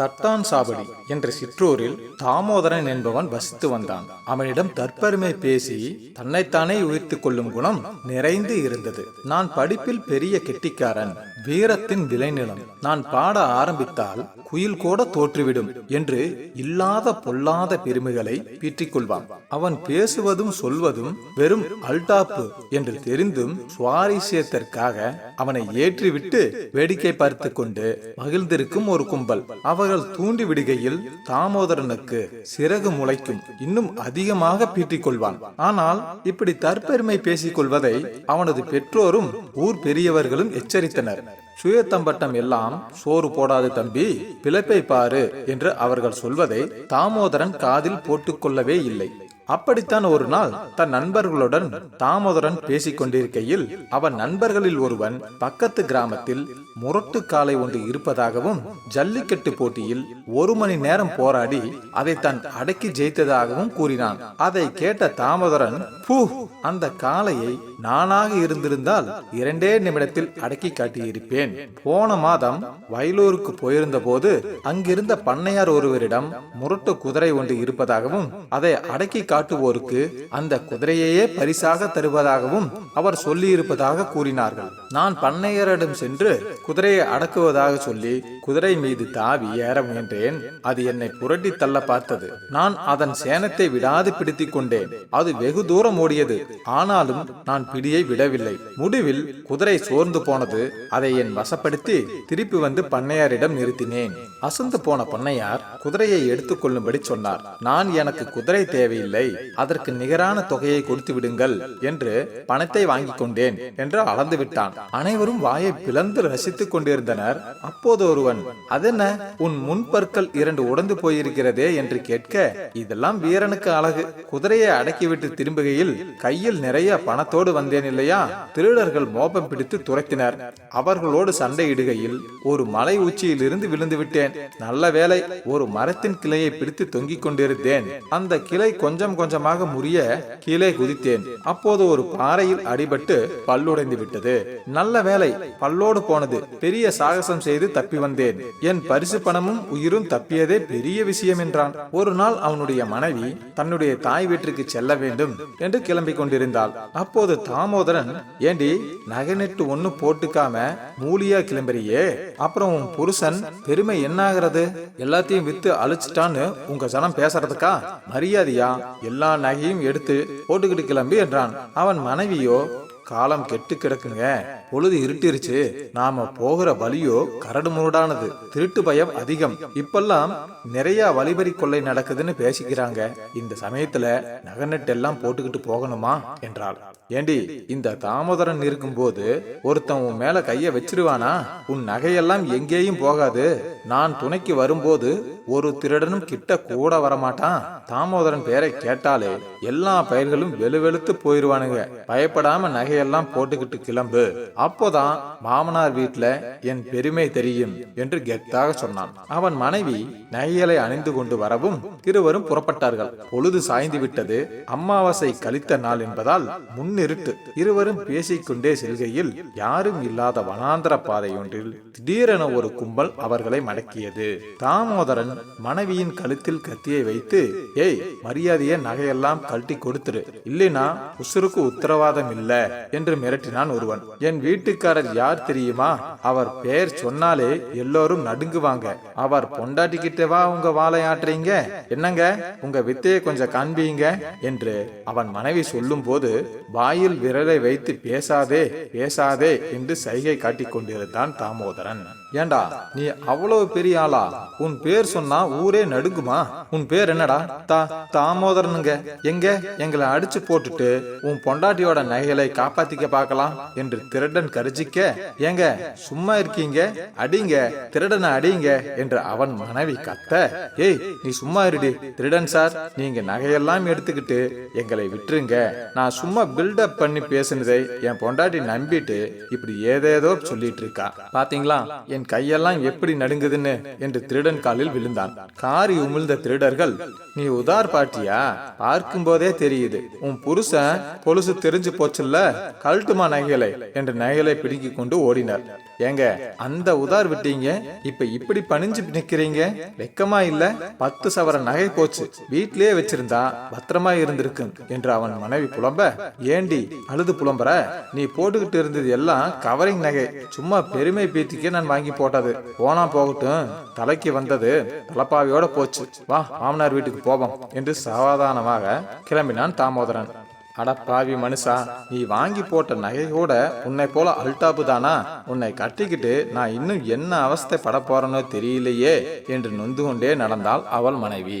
தட்டான் சாவடி என்ற சிற்றூரில் தாமோதரன் என்பவன் வசித்து வந்தான். அவனிடம் தற்பெருமை பேசி தன்னைத்தானே உயிர்த்து கொள்ளும் குணம் நிறைந்து இருந்தது. நான் படிப்பில் பெரிய கெட்டிக்காரன் வீரத்தின் விளைநிலம். நான் பாட ஆரம்பித்தால் குயில் கூட தோற்றுவிடும் என்று இல்லாத பொல்லாத பெருமைகளை பீற்றிக் கொள்வான். அவன் பேசுவதும் சொல்வதும் வெறும் அல்டாப்பு என்று தெரிந்தும் சுவாரஸ்யத்திற்காக அவனை ஏற்றிவிட்டு வேடிக்கை பார்த்து கொண்டு மகிழ்ந்திருக்கும் ஒரு கும்பல். அவர்கள் தூண்டி விடுகையில் தாமோதரனுக்கு சிறகு முளைக்கும். இன்னும் அதிகமாக பீட்டிக் கொள்வான். ஆனால் இப்படி தற்பெருமை பேசிக் கொள்வதை அவனது பெற்றோரும் ஊர் பெரியவர்களும் எச்சரித்தனர். சுயத்தம்பட்டம் எல்லாம் சோறு போடாது தம்பி பிழைப்பை பாரு என்று அவர்கள் சொல்வதை தாமோதரன் காதில் போட்டுக்கொள்ளவே இல்லை. அப்படித்தான் ஒரு நாள் தன் நண்பர்களுடன் தாமோதரன் பேசிக் கொண்டிருக்கையில் அவன் நண்பர்களில் ஒருவன் பக்கத்து கிராமத்தில் முரட்டு காளை ஒன்று இருப்பதாகவும் ஜல்லிக்கட்டு போட்டியில் ஒரு மணி நேரம் போராடி அதை தான் அடக்கி ஜெயித்ததாகவும் கூறினான். அதை கேட்ட தாமோதரன் பூ அந்த காளையை நானாக இருந்திருந்தால் இரண்டே நிமிடத்தில் அடக்கி காட்டியிருப்பேன். போன மாதம் வயலூருக்கு போயிருந்த போது அங்கிருந்த பண்ணையார் ஒருவரிடம் முரட்டு குதிரை ஒன்று இருப்பதாகவும் அதை அடக்கி காட்டுவோருக்கு அந்த குதிரையையே பரிசாக தருவதாகவும் அவர் சொல்லியிருப்பதாக கூறினார்கள். நான் பண்ணையரிடம் சென்று குதிரையை அடக்குவதாக சொல்லி குதிரை மீது தாவி ஏற முயன்றேன். அது என்னை புரட்டி தள்ள பார்த்தது. நான் அதன் சேனத்தை விடாது பிடித்துக் கொண்டேன். அது வெகு தூரம் ஓடியது. ஆனாலும் நான் பிடியை விடவில்லை. முடிவில் குதிரை சோர்ந்து போனது. அதை என் வசப்படுத்தி திருப்பி வந்து பண்ணையாரிடம் நிறுத்தினேன். அசந்து போன பண்ணையார் குதிரையை எடுத்துக் கொள்ளும்படி சொன்னார். நான் எனக்கு குதிரை தேவையில்லை. அதற்கு நிகரான தொகையை கொடுத்து விடுங்கள் என்று பணத்தை வாங்கிக் கொண்டேன் என்று அளந்து விட்டான். அனைவரும் வாயை பிளந்து ரசித்துக் கொண்டிருந்தனர். அப்போது ஒருவன் அதென்ன? உன் முன்பற்கள் இரண்டு உடந்து போயிருக்கிறதே? என்று கேட்க இதெல்லாம் வீரனுக்கு அழகு. குதிரையை அடக்கிவிட்டு திரும்புகையில் கையில் நிறைய பணத்தோடு வந்தேன் இல்லையா? திருடர்கள் மோபம் பிடித்து துரத்தினர். அவர்களோடு சண்டையிடுகையில் ஒரு மலை உச்சியிலிருந்து விழுந்து விட்டேன். நல்ல வேலை ஒரு மரத்தின் கிளையை பிடித்து தொங்கிக் கொண்டிருந்தேன். அந்த கிளை கொஞ்சம் கொஞ்சமாக முறிய கீழே குதித்தேன். அப்போது ஒரு பாறையில் அடிபட்டு பல்லுடைந்து விட்டது. நல்ல வேலை பல்லோடு போனது. பெரிய சாகசம் செய்து தப்பி வந்தேன். என் பரிசு பணமும் உயிரும் தப்பியதே பெரிய விஷயம் என்றான். ஒரு நாள் அவனுடைய மனைவி தன்னுடைய தாய் வீட்டிற்கு செல்ல வேண்டும் என்று கிளம்பிக் கொண்டிருந்தாள். அப்போது தாமோதரன் ஏண்டி நகை நெட்டு ஒன்னு போட்டுக்காம மூ கூலியா கிளம்புறியே? அப்புறம் உன் புருஷன் பெருமை என்னாகிறது? எல்லாத்தையும் வித்து அழிச்சிட்டான்னு உங்க ஜனம் பேசுறதுக்கா? மரியாதையா? எல்லா நகையும் எடுத்து போட்டுக்கிட்டு கிளம்பி என்றான். அவன் மனைவியோ காலம் கெட்டு கிடக்குங்க. பொழுது இருட்டிருச்சு. நாம போகிற வழியோ கரடு முரடானது. திருட்டு பயம் அதிகம். இப்பெல்லாம் நிறைய வழிபறி கொள்ளை நடக்குதுன்னு பேசிக்கிறாங்க. இந்த சமயத்துல நகநெட் எல்லாம் போட்டுக்கிட்டு போகணுமா? என்றாள். ஏண்டி இந்த தாமோதரன் இருக்கும்போது ஒருத்தன் உன் மேல கைய வச்சிருவானா? உன் நகையெல்லாம் எங்கேயும் போகாது. நான் துணைக்கு வரும்போது ஒரு திருடனும் கிட்ட கூட வரமாட்டான். தாமோதரன் பேரை கேட்டாலே எல்லா பயிர்களும் வெளுவெளுத்து போயிருவானுங்க. பயப்படாம நகையெல்லாம் போட்டுக்கிட்டு கிளம்பு. அப்போதான் மாமனார் வீட்டுல என் பெருமை தெரியும் என்று கெத்தாக சொன்னான். அவன் மனைவி நகைகளை அணிந்து கொண்டு வரவும் இருவரும் புறப்பட்டார்கள். பொழுது சாய்ந்து விட்டது. அமாவாசை கழித்த நாள் என்பதால் இருட்டு. இருவரும் பேசிக்கொண்டே செல்கையில் யாரும் இல்லாத வனாந்திர பாதையொன்றில் திடீரென ஒரு கும்பல் அவர்களை மடக்கியது. தாமோதரன் மனைவியின் கழுத்தில் கத்தியை வைத்து ஏய் மரியாதைய நகையெல்லாம் கழட்டி கொடுத்துரு. இல்லைனா உசுருக்கு உத்தரவாதம் இல்ல என்று மிரட்டினான் ஒருவன். என் வீட்டுக்காரர் யார் தெரியுமா? அவர் பெயர் சொன்னாலே எல்லோரும் நடுங்குவாங்க. அவர் பொண்டாட்டிக்கிட்டவா உங்க வாழை என்னங்க? உங்க வித்தையை கொஞ்சம் காண்பீங்க? என்று அவன் மனைவி சொல்லும் போது வாயில் விரலை வைத்து பேசாதே பேசாதே என்று சைகை காட்டிக் கொண்டிருந்தான் தாமோதரன். ஏண்டா நீ அவ்வளவு பெரிய ஆளா? உன் பேர் சொன்னா ஊரே நடுங்குமா? உன் பேர் என்னடா? தா தாமோதரனுங்க. எங்க? எங்களை அடிச்சு போட்டுட்டு உன் பொண்டாட்டியோட நகைகளை காப்பாத்திக்க பார்க்கலாம் என்று திருடன் கருஜிக்க ஏங்க சும்மா இருக்கீங்க? அடிங்க திருடனை அடிங்க என்று அவன் மனைவி கத்த ஏய் நீ சும்மா இருடி திருடன் சார். நீங்க நகையெல்லாம் எடுத்துக்கிட்டு எங்களை விட்டுருங்க. நான் சும்மா பில்டப் பண்ணி பேசுனதை என் பொண்டாட்டி நம்பிட்டு இப்படி ஏதேதோ சொல்லிட்டு இருக்கா பாத்தீங்களா? என் கையெல்லாம் எப்படி நடுங்குதுன்னு என்று திருடன் காலில் விழுந்தான். காரி உமிழ்ந்த திருடர்கள் நீ உதார் பாட்டியா? பார்க்கும் போதே தெரியுது. உன் புருஷன் பொலுசு தெரிஞ்சு போச்சுல்ல? கழட்டுமா நகைகளை? என்று நகைகளை பிடுங்கி கொண்டு ஓடினார். ஏங்க அந்த உதார் விட்டீங்க? இப்ப இப்படி பணிஞ்சு நிக்கிறீங்க? வெக்கமா இல்ல? பத்து சவர நகை போச்சு. வீட்லயே வச்சிருந்தா பத்திரமா இருந்திருக்கும் என்று அவன் மனைவி புலம்ப ஏண்டி? அழுது புலம்புற? நீ போட்டுக்கிட்டு இருந்தது எல்லாம் கவரிங் நகை. சும்மா பெருமை பேத்திக்கே நான் வாங்கி போட்டது. போனா போகட்டும். தலைக்கு வந்தது தலப்பாவியோட போச்சு. வா மாமனார் வீட்டுக்கு போவோம் என்று சாவதானமாக கிளம்பினான் தாமோதரன். அட பாவி மனுஷா நீ வாங்கி போட்ட நகை கூட உன்னை போல அல்டாப்பு தானா? உன்னை கட்டிக்கிட்டு நான் இன்னும் என்ன அவஸ்தை பட போறேனோ தெரியலையே என்று நொந்து கொண்டே நடந்தாள் அவள் மனைவி.